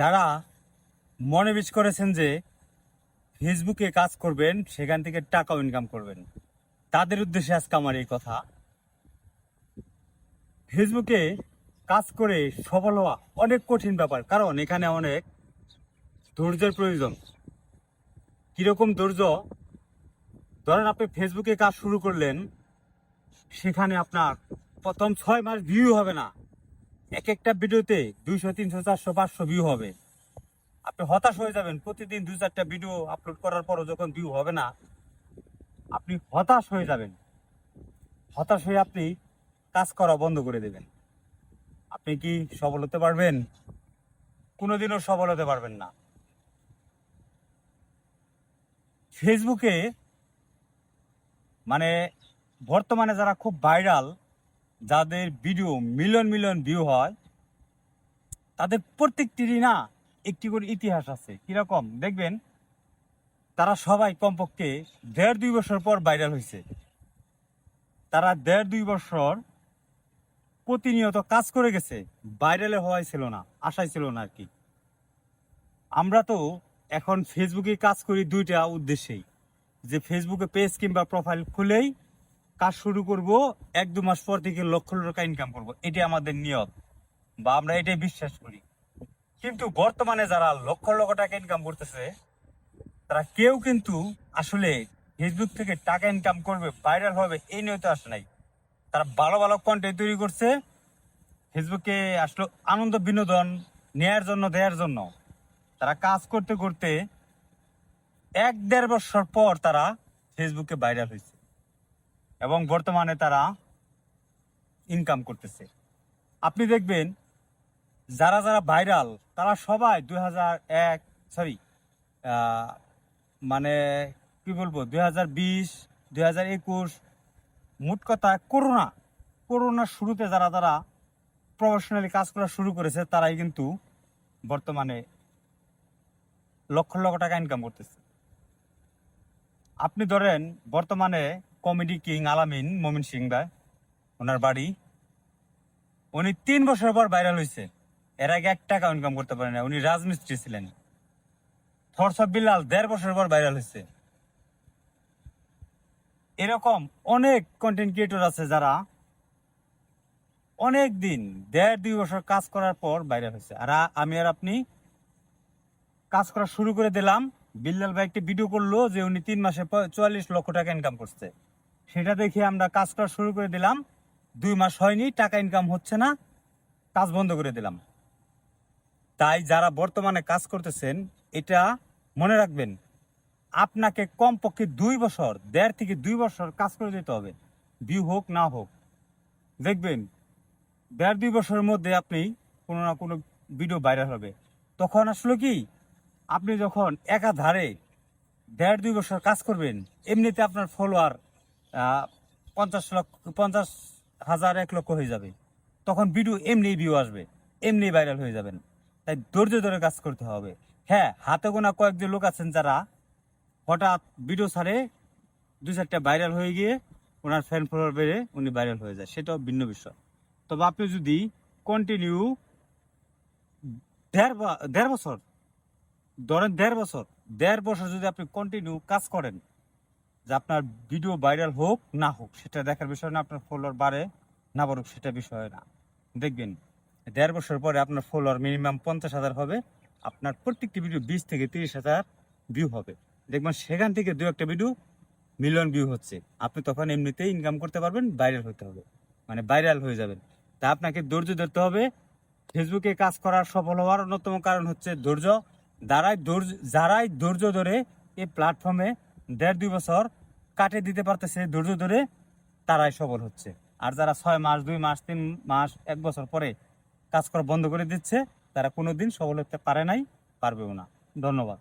যারা মনে বিচ করেছেন যে ফেসবুকে কাজ করবেন, সেখান থেকে টাকাও ইনকাম করবেন। তাদের উদ্দেশ্যে আজকে আমার এই কথা। ফেসবুকে কাজ করে সফল হওয়া অনেক কঠিন ব্যাপার। কারণ এখানে অনেক ধৈর্যের প্রয়োজন। কীরকম ধৈর্য? ধরেন আপনি ফেসবুকে কাজ শুরু করলেন, সেখানে আপনার প্রথম ছয় মাস ভিউ হবে না। এক একটা ভিডিওতে দুইশো, তিনশো, চারশো, পাঁচশো ভিউ হবে। আপনি হতাশ হয়ে যাবেন, প্রতিদিন দুই, চারটা ভিডিও আপলোড করার পরও যখন ভিউ হবে না, আপনি হতাশ হয়ে যাবেন। হতাশ হয়ে আপনি কাজ করা বন্ধ করে দেবেন। আপনি কি সফল হতে পারবেন? কোনোদিনও সফল হতে পারবেন না। ফেসবুকে মানে বর্তমানে যারা খুব ভাইরাল যাদের ভিডিও মিলিয়ন মিলিয়ন ভিউ হয়, তাদের প্রত্যেকটিরই না একটি করে ইতিহাস আছে। কীরকম? দেখবেন, তারা সবাই কমপক্ষে দেড়, দুই বছর পর ভাইরাল হয়েছে তারা দেড়, দুই বছর প্রতিনিয়ত কাজ করে গেছে ভাইরালে হওয়াই ছিল না, আশাই ছিল না আর কি। আমরা তো এখন ফেসবুকে কাজ করি দুইটা উদ্দেশ্যেই। যে ফেসবুকে পেজ কিংবা প্রোফাইল খুলেই কাজ শুরু করব, এক দু মাস পর থেকে লক্ষ টাকা ইনকাম করব। এটাই আমাদের নিয়ত বা আমরা এটাই বিশ্বাস করি। কিন্তু বর্তমানে যারা লক্ষ লক্ষ টাকা ইনকাম করতেছে, তারা কেউ কিন্তু আসলে ফেসবুক থেকে টাকা ইনকাম করবে ভাইরাল হবে, এই নিয়ে তো আসে নাই। তারা ভালো ভালো কন্টেন্ট তৈরি করছে ফেসবুকে আসলে আনন্দ বিনোদন, নেয়ার জন্য দেওয়ার জন্য। তারা কাজ করতে করতে এক দেড় বছর পর তারা ফেসবুকে ভাইরাল হয়েছে। এবং বর্তমানে তারা ইনকাম করতেছে। আপনি দেখবেন, যারা যারা ভাইরাল তারা সবাই দুই হাজার এক সরি মানে কি বলব, দুই হাজার বিশ, দুই হাজার একুশ, মোট কথা করোনা করোনার শুরুতে যারা যারা প্রফেশনালি কাজ করা শুরু করেছে, তারাই কিন্তু বর্তমানে লক্ষ লক্ষ টাকা ইনকাম করতেছে। আপনি ধরেন, বর্তমানে কমেডি কিং আলামিন মমিন সিং ভাই, ওনার বাড়ি। উনি তিন বছর পর ভাইরাল হয়েছে এর আগে এক টাকা ইনকাম করতে পারেন না উনি রাজমিস্ত্রি ছিলেন। থরসব বিল্লাল দেড় বছর পর ভাইরাল হয়েছে এরকম অনেক কন্টেন্ট ক্রিয়েটর আছে যারা অনেক দিন, দেড় দুই বছর কাজ করার পর ভাইরাল হয়েছে আর আমি আর আপনি কাজ করা শুরু করে দিলাম। বিল্লাল ভাই একটি ভিডিও করল যে উনি তিন মাসে চুয়াল্লিশ লক্ষ টাকা ইনকাম করছে। সেটা দেখে আমরা কাজ করা শুরু করে দিলাম। দুই মাস হয়নি, টাকা ইনকাম হচ্ছে না, কাজ বন্ধ করে দিলাম। তাই যারা বর্তমানে কাজ করতেছেন, এটা মনে রাখবেন, আপনাকে কমপক্ষে দুই বছর, দেড় থেকে দুই বছর কাজ করে যেতে হবে ভিউ হোক না হোক। দেখবেন, দেড় দুই বছরের মধ্যে আপনি কোনো না কোনো ভিডিও ভাইরাল হবে। তখন আসলে কি আপনি যখন একাধারে দেড় দুই বছর কাজ করবেন, এমনিতে আপনার ফলোয়ার পঞ্চাশ লক্ষ, পঞ্চাশ হাজার এক লক্ষ হয়ে যাবে। তখন ভিডিও এমনি ভিউ আসবে এমনি ভাইরাল হয়ে যাবেন। তাই ধৈর্য ধরে কাজ করতে হবে। হ্যাঁ হাতে গোনা কয়েকজন লোক আছেন যারা হঠাৎ ভিডিও ছাড়ে দু চারটা ভাইরাল হয়ে গিয়ে ওনার ফ্যান ফলোয়ার বেড়ে উনি ভাইরাল হয়ে যায়। সেটাও ভিন্ন বিষয়। তবে আপনি যদি কন্টিনিউ দেড় দেড় বছর ধরেন দেড় বছর দেড় বছর যদি আপনি কন্টিনিউ কাজ করেন, যে আপনার ভিডিও ভাইরাল হোক, না হোক, সেটা দেখার বিষয় না, আপনার ফলোয়ার বাড়ে, না বাড়ুক, সেটা বিষয় না। দেখবেন, দেড় বছর পরে আপনার ফলোয়ার মিনিমাম পঞ্চাশ হাজার হবে, আপনার প্রত্যেকটি ভিডিও বিশ থেকে তিরিশ হাজার ভিউ হবে। দেখবেন, সেখান থেকে দু একটা ভিডিও মিলিয়ন ভিউ হচ্ছে। আপনি তখন এমনিতেই ইনকাম করতে পারবেন ভাইরাল হতে হবে। মানে ভাইরাল হয়ে যাবেন। তা আপনাকে ধৈর্য ধরতে হবে। ফেসবুকে কাজ করার সফল হওয়ার অন্যতম কারণ হচ্ছে ধৈর্য। যারাই যারাই ধৈর্য ধরে এই প্ল্যাটফর্মে দেড় দুই বছর কাটে দিতে পারতেছে, ধৈর্য ধরে তারাই সবল হচ্ছে। আর যারা ছয় মাস, দুই মাস, তিন মাস, এক বছর পরে কাজ করা বন্ধ করে দিচ্ছে, তারা কোনো দিন সবল হতে পারে নাই, পারবেও না। ধন্যবাদ।